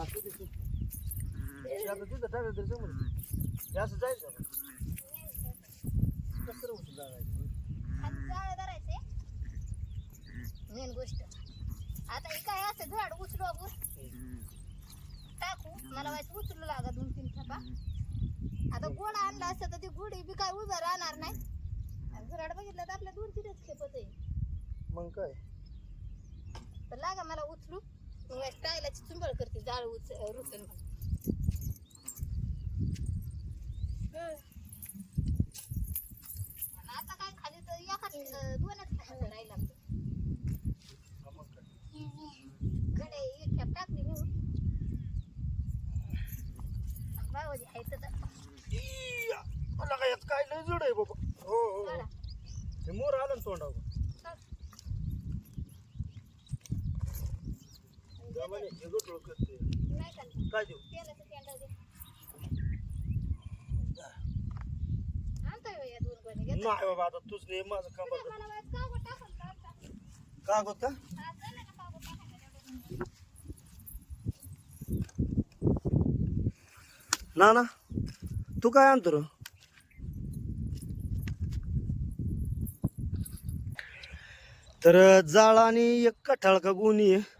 असं दिसत आता जायचं कसं उचलून जायचं आणि जाळं धरायचे मेन गोष्ट आता हे काय असं झाड उचलू आपण टाकू मला वाटतं उचलू लागा दोन तीन थपा आता गोड आणला असतं तर ती गुढी बी काय उभं राहणार नाही आणि घराड बघितलं तर आपल्या दोन तीनच खेपत आहे मग काय? तर लागा मला उचलू. मग टायलाची चुंबळ करते जाळ उच रुचन आता काय खाली तर एखाद दोनच खायचं राहिला. हा, कडे एक खेप टाकली नेऊन बाबाजी आहे तर. काय लय जड आहे बाबा. हो हो हो. ते मोर आलं तोंडावर काढ. जमाने हे गोठळ करते नाही चालत काय देऊ. नाही बाबा आता तूच नाही माझं काम का गं टाकून का. ना ना तू काय आणतो रे? तर जाळ आणि एक कठाळ का गुणी आहे.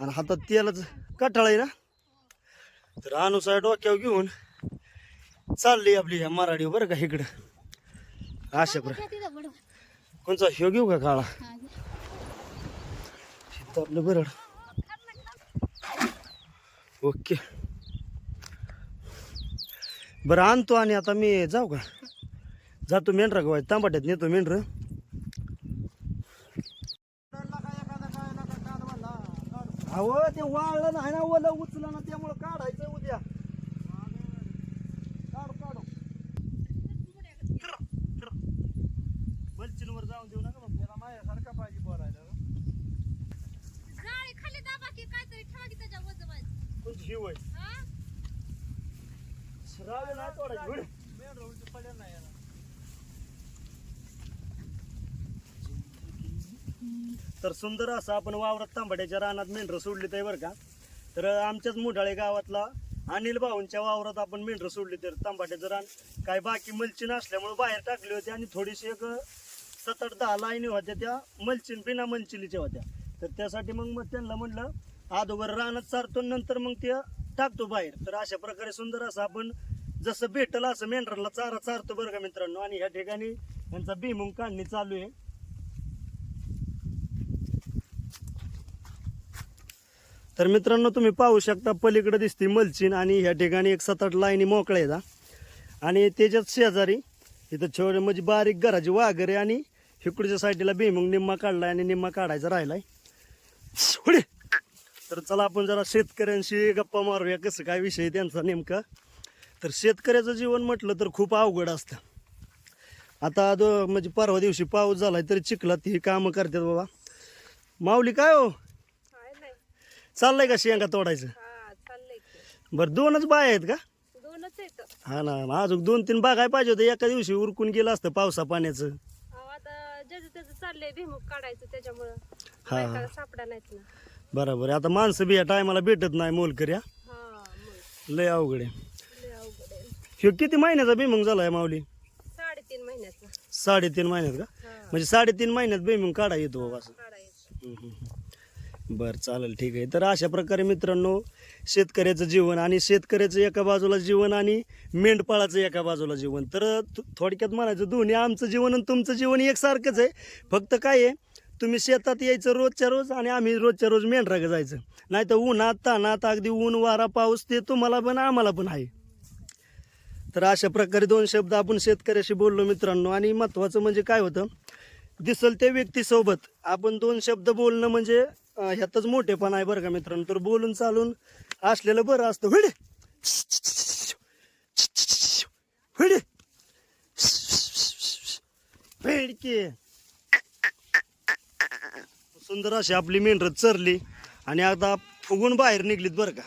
आणि हातात तेलाच कठाळ आहे ना? तर अनुसार डोक्यावर घेऊन चालली आपली ह्या मराठी बरं का इकडं. अशा प्र कोणचा ह्यो घेऊ का काळा? आपलं बरं. ओके. बरं आणतो आणि आता मी जाऊ का? जातो मेंढरा गवाय तांबाट्यात नेतो मेंढर अहो ते वाळलं नाही ना ओलं उचलं ना त्यामुळं काढायचं उद्या. काढू काढू. बलचिनवर जाऊन देऊ नका. त्याला माझ्यासारखा पाहिजे बोलायला. जाळी खाली दाबा की काहीतरी ठेवा की त्याच्या वजन कोणती शिव आहे. हा? रावे नाही तोडायची. उड. तर सुंदर असं आपण वावरात तांबड्याच्या रानात मेंढरं सोडली आहे बरं का? तर आमच्याच मुढाळे गावातला अनिल भाऊंच्या वावरात आपण मेंढरं सोडली तर तांबाट्याचं रान काय बाकी मलचिन असल्यामुळं बाहेर टाकली होती आणि थोडीशी एक सात आठ दहा लाईनी होत्या त्या. मलचिन बिना मलचिलीच्या होत्या. तर त्यासाठी मग मग त्यांना म्हणलं अदोगर रानात चारतो नंतर मग ते टाकतो बाहेर. तर अशा प्रकारे सुंदर असं आपण जसं भेटलं असं मेंढराला चारा चारतो बरं का मित्रांनो? आणि ह्या ठिकाणी यांचा भीमुंग काढणी चालू आहे. तर मित्रांनो तुम्ही पाहू शकता पलीकडे दिसते मलचिन आणि ह्या ठिकाणी एक सात आठ लाईनी मोकळ्या आहेत आणि त्याच्यात शेजारी इथं छोटे म्हणजे बारीक घराची वाघरे आणि इकडच्या साईडला भीमुंग निम्मा काढलाय आणि निम्मा काढायचा राहिलाय. सोडे. तर चला आपण जरा शेतकऱ्यांशी गप्पा मारूया कसं काय विषय आहे त्यांचा नेमका. तर शेतकऱ्याचं जीवन म्हटलं तर खूप अवघड असतं. आता दो म्हणजे परवा दिवशी पाऊस झालाय तरी चिखलात ही कामं करतात बाबा. माऊली काय हो? चाललंय का शेंगा तोडायचं? हा चाललंय की. बरं दोनच बाय आहेत का? दोनच येत हा ना अजून दोन तीन बागाय पाहिजे होते. एका दिवशी उरकून गेलं असतं पावसा पाण्याचं. आता ज्याचं त्याचं चाललंय भिमुख काढायचं त्याच्यामुळं. हा. बायकाला सापडा नाहीत ना. बरोबर आहे. आता माणसं बी या टायमाला भेटत नाही मोलकर या हा मग लय अवघड आहे. लय अवघड आहे. ह्यो किती महिन्याचा बिमंग झालाय माऊली? साडेतीन महिन्याचा. साडेतीन महिन्यात का? हा. म्हणजे साडेतीन महिन्यात बिमंग काढा येतो बाबा असं. काढायचं हम्म, हम्म, हम्म. बरं चालेल ठीक आहे. तर अशा प्रकारे मित्रांनो शेतकऱ्याचं जीवन आणि शेतकऱ्याचं एका बाजूला जीवन आणि मेंढपाळाचं एका बाजूला जीवन. तर थोडक्यात म्हणायचं दोन्ही आमचं जीवन आणि तुमचं जीवन एकसारखंच आहे. फक्त काय आहे तुम्ही शेतात यायचं रोजच्या रोज आणि आम्ही रोजच्या रोज मेंढराग जायचं. नाही तर उन्हात तानात अगदी ऊन वारा पाऊस ते तुम्हाला पण आम्हाला पण आहे. तर अशा प्रकारे दोन शब्द आपण शेतकऱ्याशी बोललो मित्रांनो आणि महत्त्वाचं म्हणजे काय होतं दिसल त्या व्यक्तीसोबत आपण दोन शब्द बोलणं म्हणजे ह्यातच मोठेपण आहे बरं का मित्रांनो. तर बोलून चालून असलेलं बरं असतं. होय होय भेडके सुंदर अशी आपली मेंढरं चरली आणि आता फुगून बाहेर निघलीत बरं का.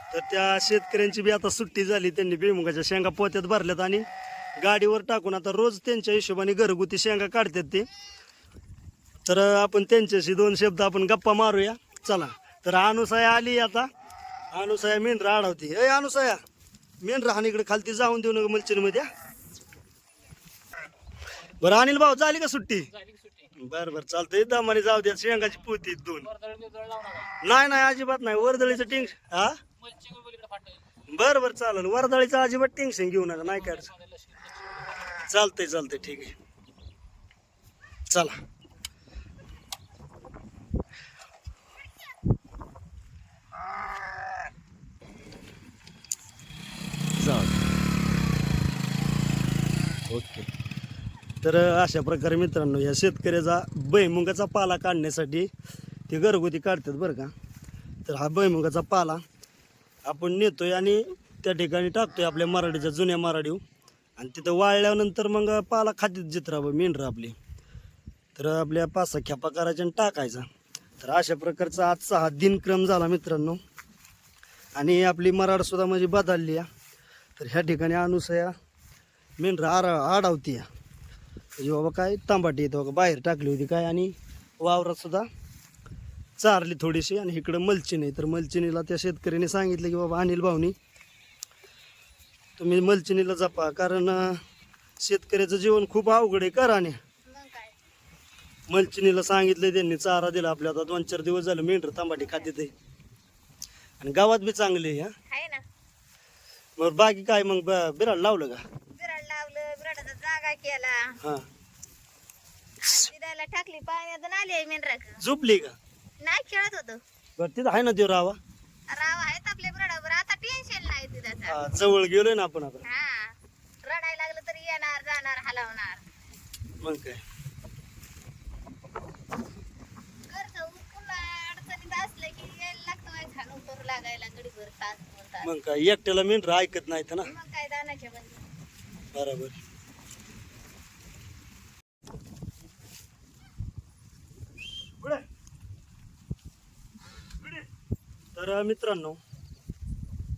तर त्या शेतकऱ्यांची बी आता सुट्टी झाली. त्यांनी बेमुगाच्या शेंगा पोत्यात भरल्यात आणि गाडीवर टाकून आता रोज त्यांच्या हिशोबाने घरगुती शेंगा काढतात ते. तर आपण त्यांच्याशी दोन शब्द आपण गप्पा मारूया. चला. तर अनुसया आली आता. अनुसया मेंढरा आडवती अय अनुसया. मेंढरा आणि इकडे खालती जाऊन देऊ नका मलचिनीमध्ये. बरं अनिल भाऊ झाली का सुट्टी? बर बर चालतंय. दमाने जाऊ द्या. शेंगाची पोती दोन. नाही नाही अजिबात नाही. वर्दळीचं टिंग हा? बर बर चालेल. वर्दळीचं अजिबात टेन्शन घेऊ नका. नाही काय चालतंय चालतंय. ठीक आहे. चला चालेल ओके. तर अशा प्रकारे मित्रांनो या शेतकऱ्याचा भैमुगाचा पाला काढण्यासाठी ते घरगुती काढतात बरं का. तर हा भैमुगाचा पाला आपण नेतोय आणि त्या ठिकाणी टाकतोय आपल्या मराठीच्या जुन्या मराठीव आणि तिथं वाळल्यानंतर मग पाला खातीत जित्रावं मेंढरं आपली. तर आपल्या पाच सहा खेपा करायच्या आणि टाकायचा. तर अशा प्रकारचा आजचा हा दिनक्रम झाला मित्रांनो. आणि आपली मराठसुद्धा म्हणजे बदलली आहे. तर ह्या ठिकाणी अनुसया मेंढरं आर आडावती. म्हणजे बाबा काय तांबाटी येतो बाहेर टाकली होती काय आणि वावरात सुद्धा चारली थोडीशी आणि इकडं मलचिनी तर मलचिनीला त्या शेतकऱ्याने सांगितलं की बाबा अनिल भाऊनी तुम्ही मलचिनीला जपा कारण शेतकऱ्याचं जीवन खूप अवघड आहे कराने मलचिनीला सांगितलं त्यांनी चारा दिला आपल्या आता दोन चार दिवस झालं मेंढर तांबाटी खाते ते आणि गावात बी चांगले आहे, मग बाकी काय मग बिराड लावलं का? जागा केला. हा. टाकली आली मेंढराक झोपली का? नाही खेळत होतो. बरं तिथं आहे ना देव रावा? राव आहेत आपल्या आता टेन्शन नाही तिथं हा, जवळ गेलोय ना आपण आता. हा. रडायला लागलं तरी येणार जाणार हलवणार. मग काय? घरचं पुन्हा अडचणीत असलं की यायला लागतं माहीत खाणं उतरू लागायला गडीभर तास दोन तास. मग काय एकट्याला मेंढर ऐकत नाहीत ना. मग काय दानाच्या बंद. बरोबर. तर मित्रांनो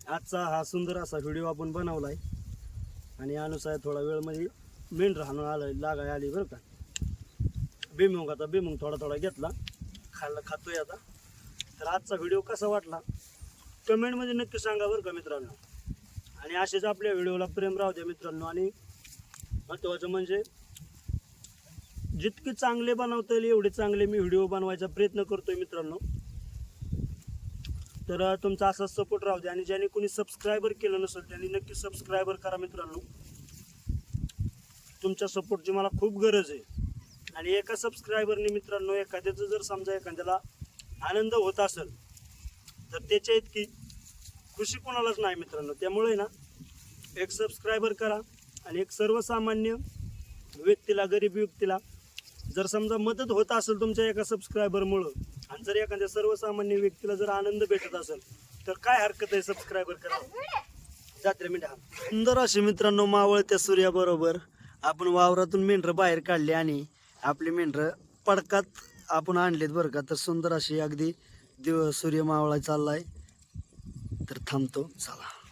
आजचा हा सुंदर असा व्हिडिओ आपण बनवला आहे आणि अनुसार थोडा वेळमध्ये म्हणजे राहणं आलं लागाय आली बरं का. बेमुंग आता बेमुंग थोडा थोडा घेतला. खाल्ला खातोय आता. तर आजचा व्हिडिओ कसा वाटला? कमेंटमध्ये नक्की सांगा बरं का मित्रांनो. आणि असेच आपल्या व्हिडिओला प्रेम राहू द्या मित्रांनो. आणि महत्त्वाचं म्हणजे जितके चांगले बनवता येईल एवढे चांगले मी व्हिडिओ बनवायचा प्रयत्न करतोय मित्रांनो. तर तुमचा असा सपोर्ट राहू द्या आणि ज्याने कोणी सबस्क्रायबर केलं नसेल त्यांनी नक्की सबस्क्रायबर करा मित्रांनो. तुमच्या सपोर्टची मला खूप गरज आहे. आणि एका सबस्क्रायबरने मित्रांनो एखाद्याचं जर समजा एखाद्याला आनंद होत असेल तर त्याच्या इतकी खुशी कोणालाच नाही मित्रांनो. त्यामुळे ना एक सबस्क्रायबर करा आणि एक सर्वसामान्य व्यक्तीला गरीब व्यक्तीला जर समजा मदत होत असेल तुमच्या एका सबस्क्रायबरमुळं आणि जर एखाद्या सर्वसामान्य व्यक्तीला जर आनंद भेटत असेल तर काय हरकत आहे सबस्क्रायबर करा जात्रे मिठा सुंदर असे मित्रांनो मावळत्या सूर्याबरोबर आपण वावरातून मेंढरं बाहेर काढले आणि आपली मेंढरं पडकात आपण आणलेत बरं का. तर सुंदर अशी अगदी दिव सूर्य मावळा चाललाय. तर थांबतो चला.